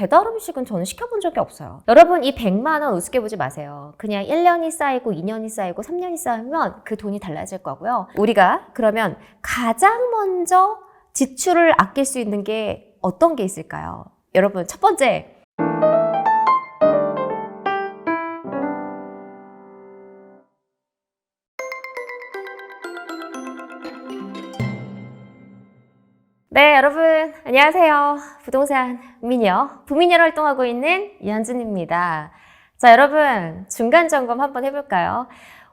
배달 음식은 저는 시켜본 적이 없어요. 여러분 이 100만 원 우습게 보지 마세요. 그냥 1년이 쌓이고 2년이 쌓이고 3년이 쌓이면 그 돈이 달라질 거고요. 우리가 그러면 가장 먼저 지출을 아낄 수 있는 게 어떤 게 있을까요? 여러분 첫 번째 네, 여러분, 안녕하세요. 부동산 미녀, 부미녀로 활동하고 있는 이현진입니다. 자, 여러분, 중간 점검 한번 해볼까요?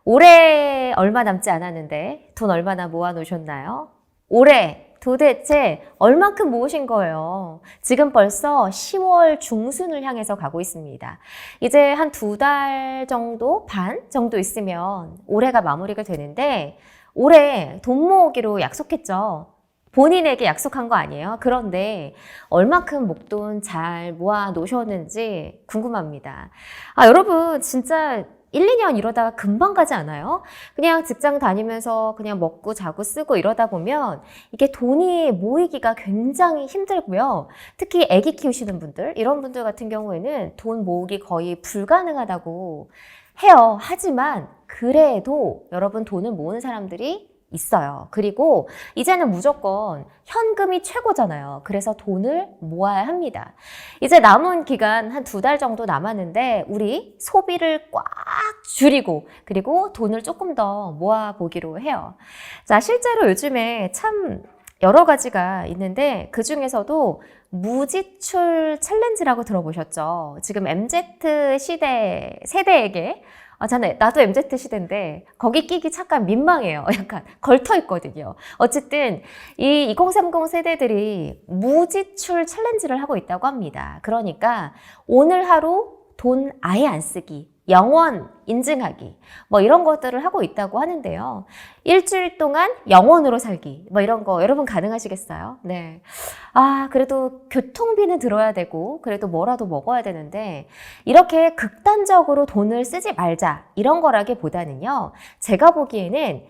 올해 얼마 남지 않았는데, 돈 얼마나 모아 놓으셨나요? 올해 도대체 얼마큼 모으신 거예요? 지금 벌써 10월 중순을 향해서 가고 있습니다. 이제 한 두 달 정도, 반 정도 있으면 올해가 마무리가 되는데, 올해 돈 모으기로 약속했죠. 본인에게 약속한 거 아니에요? 그런데 얼마큼 목돈 잘 모아 놓으셨는지 궁금합니다. 아, 여러분, 진짜 1, 2년 이러다가 금방 가지 않아요? 그냥 직장 다니면서 그냥 먹고 자고 쓰고 이러다 보면 이게 돈이 모이기가 굉장히 힘들고요. 특히 아기 키우시는 분들, 이런 분들 같은 경우에는 돈 모으기 거의 불가능하다고 해요. 하지만 그래도 여러분 돈을 모으는 사람들이 있어요. 그리고 이제는 무조건 현금이 최고잖아요. 그래서 돈을 모아야 합니다. 이제 남은 기간 한 두 달 정도 남았는데 우리 소비를 꽉 줄이고 그리고 돈을 조금 더 모아 보기로 해요. 자, 실제로 요즘에 참 여러 가지가 있는데 그 중에서도 무지출 챌린지라고 들어보셨죠? 지금 MZ 시대 세대에게 아, 저는 나도 MZ 시대인데 거기 끼기 잠깐 민망해요. 약간 걸터 있거든요. 어쨌든 이 2030 세대들이 무지출 챌린지를 하고 있다고 합니다. 그러니까 오늘 하루 돈 아예 안 쓰기, 영원 인증하기, 뭐 이런 것들을 하고 있다고 하는데요. 일주일 동안 영원으로 살기, 뭐 이런 거 여러분 가능하시겠어요? 네. 아, 그래도 교통비는 들어야 되고, 그래도 뭐라도 먹어야 되는데, 이렇게 극단적으로 돈을 쓰지 말자, 이런 거라기보다는요, 제가 보기에는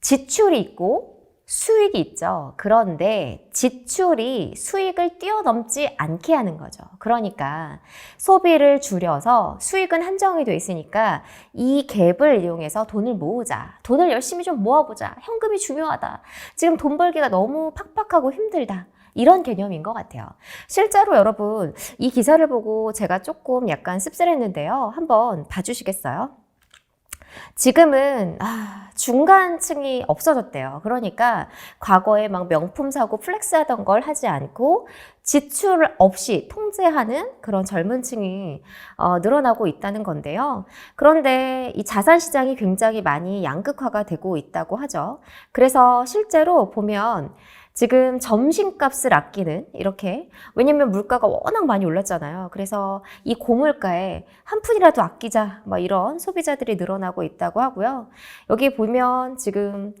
지출이 있고, 수익이 있죠. 그런데 지출이 수익을 뛰어넘지 않게 하는 거죠. 그러니까 소비를 줄여서 수익은 한정이 돼 있으니까 이 갭을 이용해서 돈을 모으자. 돈을 열심히 좀 모아보자. 현금이 중요하다. 지금 돈 벌기가 너무 팍팍하고 힘들다. 이런 개념인 것 같아요. 실제로 여러분, 이 기사를 보고 제가 조금 약간 씁쓸했는데요. 한번 봐주시겠어요? 지금은 아, 중간층이 없어졌대요. 그러니까 과거에 막 명품 사고 플렉스 하던 걸 하지 않고 지출 없이 통제하는 그런 젊은 층이 어, 늘어나고 있다는 건데요. 그런데 이 자산 시장이 굉장히 많이 양극화가 되고 있다고 하죠. 그래서 실제로 보면 지금 점심값을 아끼는 이렇게 왜냐면 물가가 워낙 많이 올랐잖아요. 그래서 이 고물가에 한 푼이라도 아끼자 막 이런 소비자들이 늘어나고 있다고 하고요. 여기 보면 지금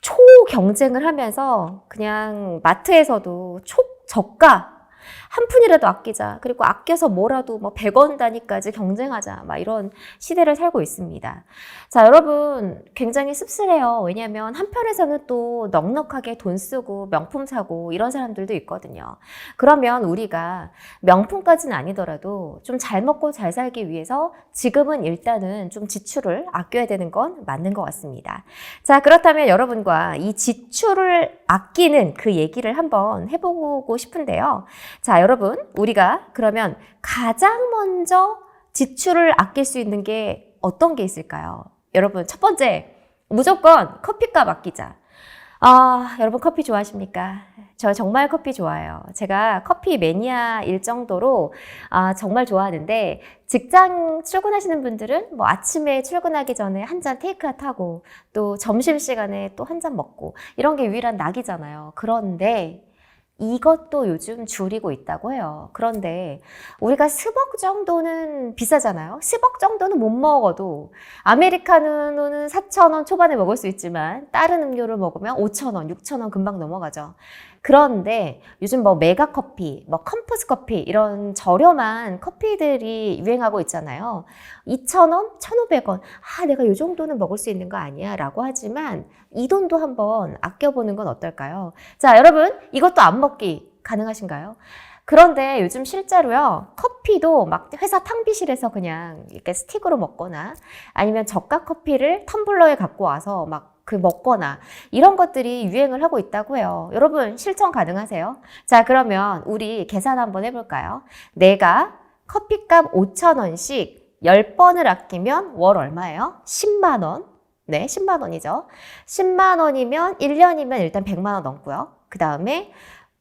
초 경쟁을 하면서 그냥 마트에서도 초 저가 한 푼이라도 아끼자. 그리고 아껴서 뭐라도 뭐 100원 단위까지 경쟁하자. 막 이런 시대를 살고 있습니다. 자, 여러분 굉장히 씁쓸해요. 왜냐하면 한편에서는 또 넉넉하게 돈 쓰고 명품 사고 이런 사람들도 있거든요. 그러면 우리가 명품까지는 아니더라도 좀 잘 먹고 잘 살기 위해서 지금은 일단은 좀 지출을 아껴야 되는 건 맞는 것 같습니다. 자, 그렇다면 여러분과 이 지출을 아끼는 그 얘기를 한번 해보고 싶은데요. 자, 여러분, 우리가 그러면 가장 먼저 지출을 아낄 수 있는 게 어떤 게 있을까요? 여러분, 첫 번째, 무조건 커피값 아끼자. 아, 여러분 커피 좋아하십니까? 저 정말 커피 좋아해요. 제가 커피 매니아일 정도로 아, 정말 좋아하는데 직장 출근하시는 분들은 뭐 아침에 출근하기 전에 한 잔 테이크아웃 하고 또 점심 시간에 또 한 잔 먹고 이런 게 유일한 낙이잖아요. 그런데 이것도 요즘 줄이고 있다고 해요. 그런데 우리가 스벅 정도는 비싸잖아요. 스벅 정도는 못 먹어도 아메리카노는 4,000원 초반에 먹을 수 있지만 다른 음료를 먹으면 5,000원, 6,000원 금방 넘어가죠. 그런데 요즘 뭐 메가 커피, 뭐 컴포스 커피 이런 저렴한 커피들이 유행하고 있잖아요. 2,000원, 1,500원. 아, 내가 이 정도는 먹을 수 있는 거 아니야? 라고 하지만 이 돈도 한번 아껴 보는 건 어떨까요? 자, 여러분, 이것도 안 먹기 가능하신가요? 그런데 요즘 실제로요, 커피도 막 회사 탕비실에서 그냥 이렇게 스틱으로 먹거나 아니면 저가 커피를 텀블러에 갖고 와서 막 그 먹거나 이런 것들이 유행을 하고 있다고 해요. 여러분 실천 가능하세요? 자, 그러면 우리 계산 한번 해볼까요? 내가 커피값 5,000원씩 10번을 아끼면 월 얼마예요? 10만원. 네, 10만원이죠. 10만원이면 1년이면 일단 100만원 넘고요. 그 다음에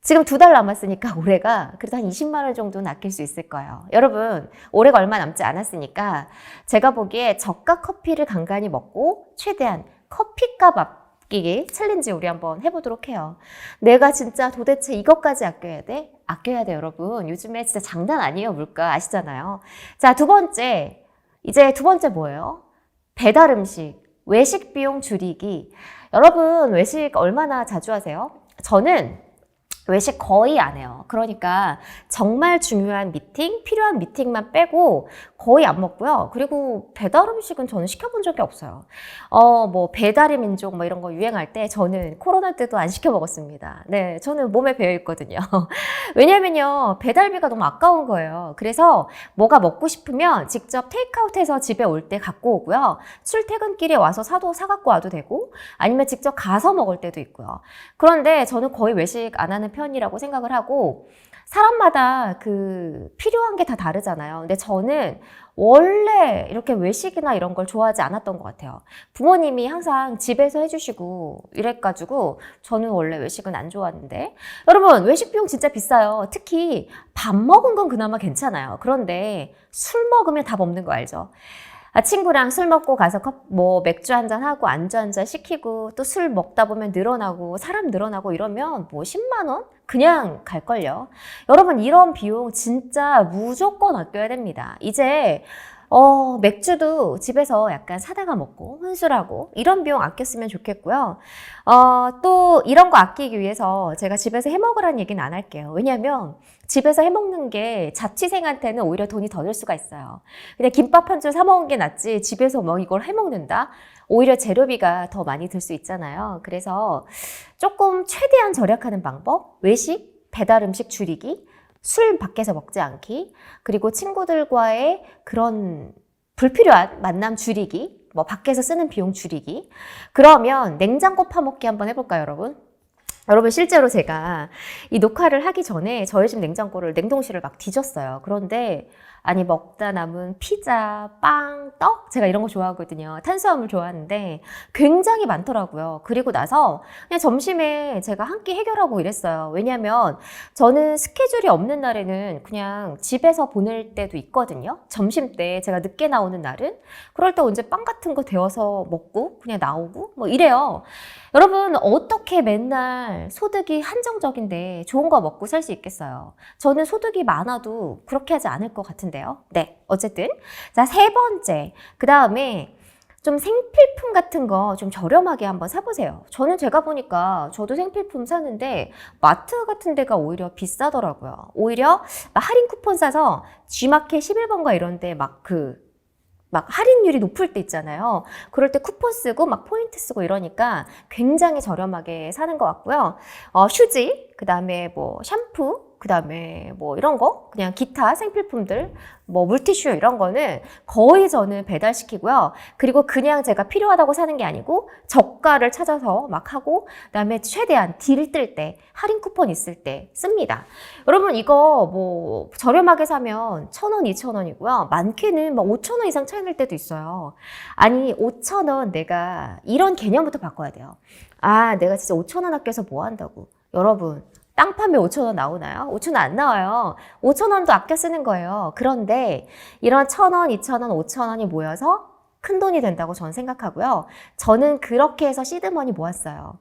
지금 두 달 남았으니까 올해가 그래도 한 20만 원 정도는 아낄 수 있을 거예요. 여러분, 올해가 얼마 남지 않았으니까 제가 보기에 저가 커피를 간간히 먹고 최대한 커피값 아끼기 챌린지 우리 한번 해보도록 해요. 내가 진짜 도대체 이것까지 아껴야 돼? 아껴야 돼, 여러분. 요즘에 진짜 장난 아니에요, 물가. 아시잖아요. 자, 두 번째. 이제 두 번째 뭐예요? 배달 음식, 외식 비용 줄이기. 여러분, 외식 얼마나 자주 하세요? 저는 외식 거의 안 해요. 그러니까 정말 중요한 미팅, 필요한 미팅만 빼고 거의 안 먹고요. 그리고 배달 음식은 저는 시켜본 적이 없어요. 어, 뭐 배달의 민족 뭐 이런 거 유행할 때 저는 코로나 때도 안 시켜 먹었습니다. 네, 저는 몸에 배어 있거든요. 왜냐면요, 배달비가 너무 아까운 거예요. 그래서 뭐가 먹고 싶으면 직접 테이크아웃해서 집에 올 때 갖고 오고요. 출퇴근길에 와서 사도 사 갖고 와도 되고 아니면 직접 가서 먹을 때도 있고요. 그런데 저는 거의 외식 안 하는 편 이라고 생각을 하고 사람마다 그 필요한 게 다 다르잖아요. 근데 저는 원래 이렇게 외식이나 이런 걸 좋아하지 않았던 것 같아요. 부모님이 항상 집에서 해주시고 이래가지고 저는 원래 외식은 안 좋아하는데 여러분 외식 비용 진짜 비싸요. 특히 밥 먹은 건 그나마 괜찮아요. 그런데 술 먹으면 답 없는 거 알죠? 아, 친구랑 술 먹고 가서 컵, 뭐 맥주 한잔 하고 안주 한잔 시키고 또 술 먹다 보면 늘어나고 사람 늘어나고 이러면 뭐 10만 원 그냥 갈걸요. 여러분 이런 비용 진짜 무조건 아껴야 됩니다. 이제 어, 맥주도 집에서 약간 사다가 먹고 혼술하고 이런 비용 아꼈으면 좋겠고요. 어, 또 이런 거 아끼기 위해서 제가 집에서 해 먹으라는 얘기는 안 할게요. 왜냐면 집에서 해 먹는 게 자취생한테는 오히려 돈이 더 들 수가 있어요. 그냥 김밥 한 줄 사 먹은 게 낫지 집에서 뭐 이걸 해 먹는다? 오히려 재료비가 더 많이 들 수 있잖아요. 그래서 조금 최대한 절약하는 방법, 외식, 배달 음식 줄이기, 술 밖에서 먹지 않기, 그리고 친구들과의 그런 불필요한 만남 줄이기, 뭐 밖에서 쓰는 비용 줄이기. 그러면 냉장고 파먹기 한번 해볼까요, 여러분? 여러분 실제로 제가 이 녹화를 하기 전에 저희 집 냉장고를 냉동실을 막 뒤졌어요. 그런데 아니 먹다 남은 피자, 빵, 떡 제가 이런 거 좋아하거든요. 탄수화물 좋아하는데 굉장히 많더라고요. 그리고 나서 그냥 점심에 제가 한 끼 해결하고 이랬어요. 왜냐하면 저는 스케줄이 없는 날에는 그냥 집에서 보낼 때도 있거든요. 점심 때 제가 늦게 나오는 날은 그럴 때 언제 빵 같은 거 데워서 먹고 그냥 나오고 뭐 이래요. 여러분 어떻게 맨날 소득이 한정적인데 좋은 거 먹고 살 수 있겠어요? 저는 소득이 많아도 그렇게 하지 않을 것 같은데 요. 네, 어쨌든 자 세 번째 그 다음에 좀 생필품 같은 거 좀 저렴하게 한번 사보세요. 저는 제가 보니까 저도 생필품 사는데 마트 같은 데가 오히려 비싸더라고요. 오히려 막 할인 쿠폰 사서 G마켓 11번가 이런 데 막그 막 할인율이 높을 때 있잖아요. 그럴 때 쿠폰 쓰고 막 포인트 쓰고 이러니까 굉장히 저렴하게 사는 것 같고요. 어, 휴지, 그 다음에 뭐 샴푸, 그 다음에 뭐 이런 거, 그냥 기타 생필품들, 뭐 물티슈 이런 거는 거의 저는 배달시키고요. 그리고 그냥 제가 필요하다고 사는 게 아니고 저가를 찾아서 막 하고, 그 다음에 최대한 딜 뜰 때, 할인 쿠폰 있을 때 씁니다. 여러분 이거 뭐 저렴하게 사면 천 원, 이천 원이고요. 많게는 막 오천 원 이상 차이 날 때도 있어요. 아니 오천 원 내가 이런 개념부터 바꿔야 돼요. 아 내가 진짜 오천 원 아껴서 뭐 한다고. 여러분 땅 파면 5천 원 나오나요? 5천 원 안 나와요. 5천 원도 아껴 쓰는 거예요. 그런데 이런 천 원, 이천 원, 오천 원이 모여서 큰 돈이 된다고 저는 생각하고요. 저는 그렇게 해서 시드머니 모았어요.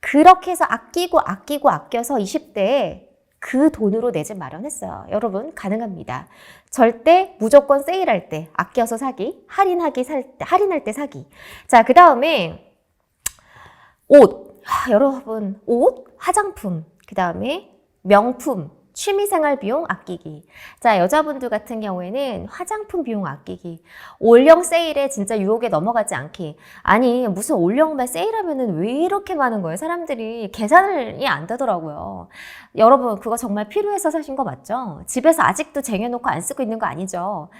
그렇게 해서 아끼고 아끼고 아껴서 20대에 그 돈으로 내 집 마련했어요. 여러분 가능합니다. 절대 무조건 세일할 때 아껴서 사기, 할인하기 살 때, 할인할 때 사기. 자, 그 다음에 옷. 하, 여러분 옷, 화장품, 그 다음에 명품, 취미생활 비용 아끼기. 자, 여자분들 같은 경우에는 화장품 비용 아끼기. 올영 세일에 진짜 유혹에 넘어가지 않기. 아니, 무슨 올영만 세일하면은 왜 이렇게 많은 거예요? 사람들이 계산이 안 되더라고요. 여러분, 그거 정말 필요해서 사신 거 맞죠? 집에서 아직도 쟁여놓고 안 쓰고 있는 거 아니죠?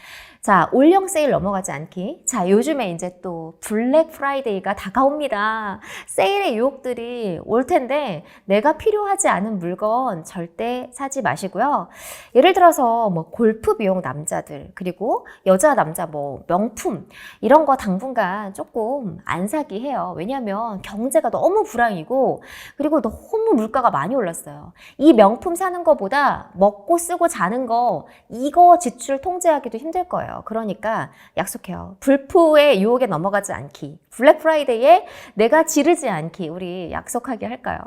자, 올영 세일 넘어가지 않기. 자, 요즘에 이제 또 블랙 프라이데이가 다가옵니다. 세일의 유혹들이 올 텐데 내가 필요하지 않은 물건 절대 사지 마시고요. 예를 들어서 뭐 골프 비용 남자들 그리고 여자 남자 뭐 명품 이런 거 당분간 조금 안 사기 해요. 왜냐하면 경제가 너무 불황이고 그리고 너무 물가가 많이 올랐어요. 이 명품 사는 거보다 먹고 쓰고 자는 거 이거 지출 통제하기도 힘들 거예요. 그러니까 약속해요. 불포의 유혹에 넘어가지 않기. 블랙 프라이데이에 내가 지르지 않기. 우리 약속하게 할까요?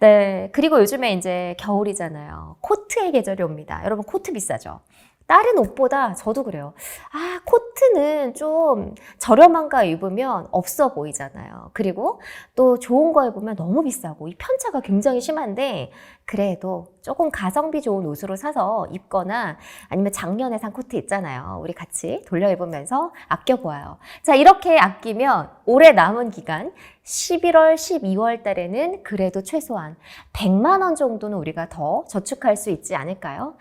네. 그리고 요즘에 이제 겨울이잖아요. 코트의 계절이 옵니다. 여러분 코트 비싸죠? 다른 옷보다 저도 그래요. 아, 코트는 좀 저렴한 거 입으면 없어 보이잖아요. 그리고 또 좋은 거 입으면 너무 비싸고 이 편차가 굉장히 심한데 그래도 조금 가성비 좋은 옷으로 사서 입거나 아니면 작년에 산 코트 있잖아요. 우리 같이 돌려 입으면서 아껴 보아요. 자, 이렇게 아끼면 올해 남은 기간 11월, 12월 달에는 그래도 최소한 100만 원 정도는 우리가 더 저축할 수 있지 않을까요?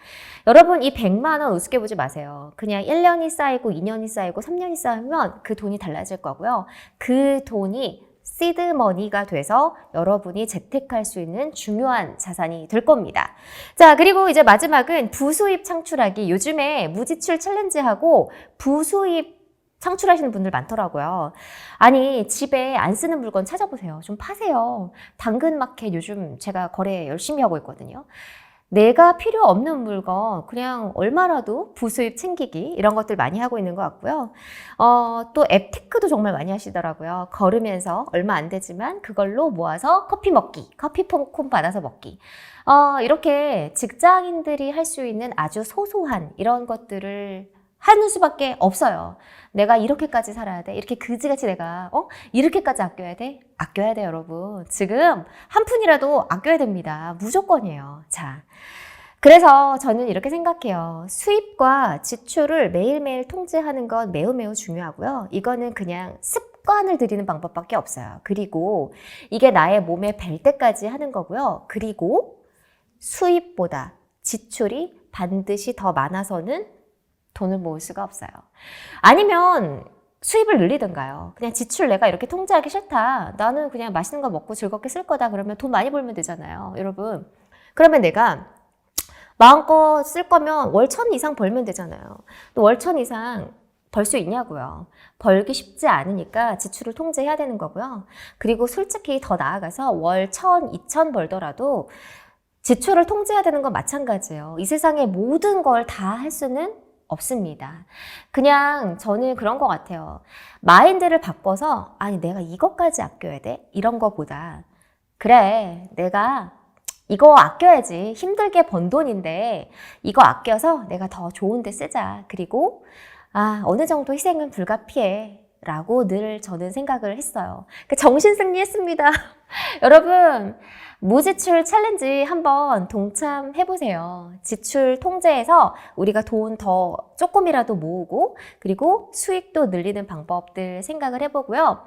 여러분, 이 100만 원 우습게 보지 마세요. 그냥 1년이 쌓이고 2년이 쌓이고 3년이 쌓이면 그 돈이 달라질 거고요. 그 돈이 시드머니가 돼서 여러분이 재테크할 수 있는 중요한 자산이 될 겁니다. 자, 그리고 이제 마지막은 부수입 창출하기. 요즘에 무지출 챌린지하고 부수입 창출하시는 분들 많더라고요. 아니, 집에 안 쓰는 물건 찾아보세요. 좀 파세요. 당근마켓 요즘 제가 거래 열심히 하고 있거든요. 내가 필요 없는 물건 그냥 얼마라도 부수입 챙기기 이런 것들 많이 하고 있는 것 같고요. 어, 또 앱테크도 정말 많이 하시더라고요. 걸으면서 얼마 안 되지만 그걸로 모아서 커피 먹기, 커피 폰 받아서 먹기. 어, 이렇게 직장인들이 할 수 있는 아주 소소한 이런 것들을 하는 수밖에 없어요. 내가 이렇게까지 살아야 돼. 이렇게 그지같이 내가, 어? 이렇게까지 아껴야 돼? 아껴야 돼, 여러분. 지금 한 푼이라도 아껴야 됩니다. 무조건이에요. 자. 그래서 저는 이렇게 생각해요. 수입과 지출을 매일매일 통제하는 건 매우 매우 중요하고요. 이거는 그냥 습관을 들이는 방법밖에 없어요. 그리고 이게 나의 몸에 뵐 때까지 하는 거고요. 그리고 수입보다 지출이 반드시 더 많아서는 돈을 모을 수가 없어요. 아니면 수입을 늘리든가요. 그냥 지출 내가 이렇게 통제하기 싫다. 나는 그냥 맛있는 거 먹고 즐겁게 쓸 거다. 그러면 돈 많이 벌면 되잖아요. 여러분. 그러면 내가 마음껏 쓸 거면 월 천 이상 벌면 되잖아요. 또 월 천 이상 벌 수 있냐고요. 벌기 쉽지 않으니까 지출을 통제해야 되는 거고요. 그리고 솔직히 더 나아가서 월 천, 이천 벌더라도 지출을 통제해야 되는 건 마찬가지예요. 이 세상의 모든 걸 다 할 수는 없습니다. 그냥 저는 그런 것 같아요. 마인드를 바꿔서, 아니, 내가 이것까지 아껴야 돼? 이런 거보다, 그래, 내가 이거 아껴야지. 힘들게 번 돈인데, 이거 아껴서 내가 더 좋은 데 쓰자. 그리고, 아, 어느 정도 희생은 불가피해. 라고 늘 저는 생각을 했어요. 정신 승리 했습니다. 여러분, 무지출 챌린지 한번 동참해보세요. 지출 통제해서 우리가 돈 더 조금이라도 모으고, 그리고 수익도 늘리는 방법들 생각을 해보고요.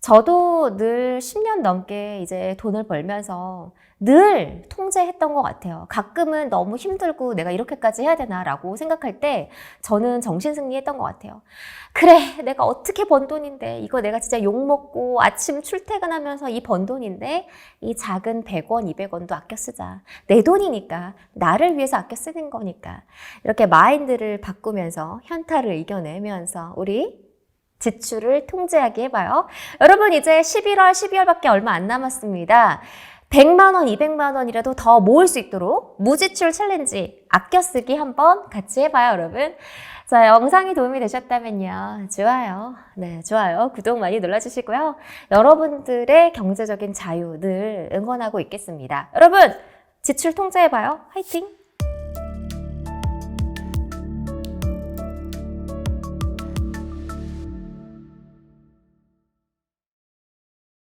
저도 늘 10년 넘게 이제 돈을 벌면서 늘 통제했던 것 같아요. 가끔은 너무 힘들고 내가 이렇게까지 해야 되나라고 생각할 때 저는 정신승리했던 것 같아요. 그래, 내가 어떻게 번 돈인데 이거 내가 진짜 욕 먹고 아침 출퇴근하면서 이 번 돈인데 이 작은 100원, 200원도 아껴 쓰자. 내 돈이니까 나를 위해서 아껴 쓰는 거니까 이렇게 마인드를 바꾸면서 현타를 이겨내면서 우리 지출을 통제하게 해봐요. 여러분 이제 11월, 12월밖에 얼마 안 남았습니다. 100만 원, 200만 원이라도 더 모을 수 있도록 무지출 챌린지 아껴 쓰기 한번 같이 해봐요, 여러분. 자, 영상이 도움이 되셨다면요. 좋아요. 네, 좋아요. 구독 많이 눌러주시고요. 여러분들의 경제적인 자유 늘 응원하고 있겠습니다. 여러분, 지출 통제해봐요. 화이팅!